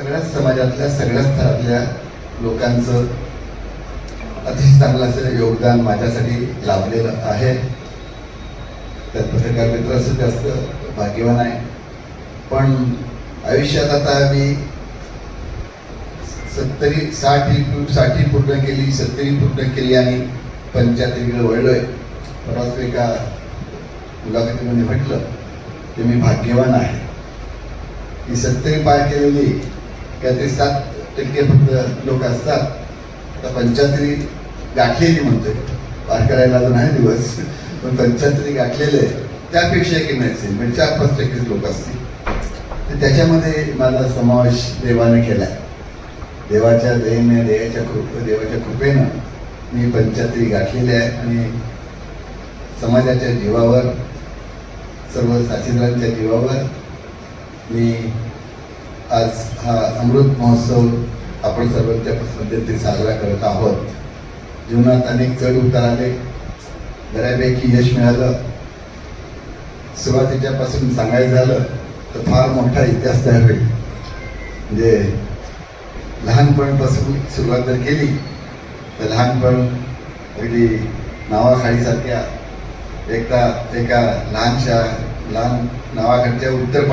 सगळ्याच समाजातल्या सगळ्याच स्तरातल्या लोकांचं अतिशय चांगलं असं योगदान माझ्यासाठी लाभलेलं आहे. त्यात पत्रकार मित्र असं जास्त भाग्यवान आहे. पण आयुष्यात आता मी सत्तरी साठी साठी पूर्ण केली सत्तरी पूर्ण केली आणि पंच्याहत्तरीकडे वळलोय. परवाच एका मुलाखतीमध्ये म्हटलं की मी भाग्यवान आहे. ही सत्तरी पार केलेली काहीतरी सात टक्के फक्त लोक असतात. आता पंच्याहत्तरी गाठलेली म्हणतोय. पार करायला अजून आहे दिवस. पण पंच्याहत्तरी गाठलेले त्यापेक्षा एक नसेल म्हणजे चार पाच टक्केच लोक असतील. तर त्याच्यामध्ये माझा समावेश देवाने केला आहे. देवाच्या दयेने देवाच्या कृप देवाच्या कृपेनं मी पंचायती गाठलेली आहे. आणि समाजाच्या जीवावर सर्व साथीदारांच्या जीवावर मी आज हा अमृत महोत्सव आपण सर्वांच्या पद्धतीने साजरा करत आहोत. जीवनात अनेक चढ उतार आले. बऱ्यापैकी यश मिळालं. सुरुवातीच्यापासून सांगायचं झालं तर फार मोठा इतिहास तयार होईल. म्हणजे लहानपणापासून सुरुवात जर केली तर लहानपण अगदी नावाखाडीसारख्या एकदा एका लहानशा लहान नावाकडच्या उत्तर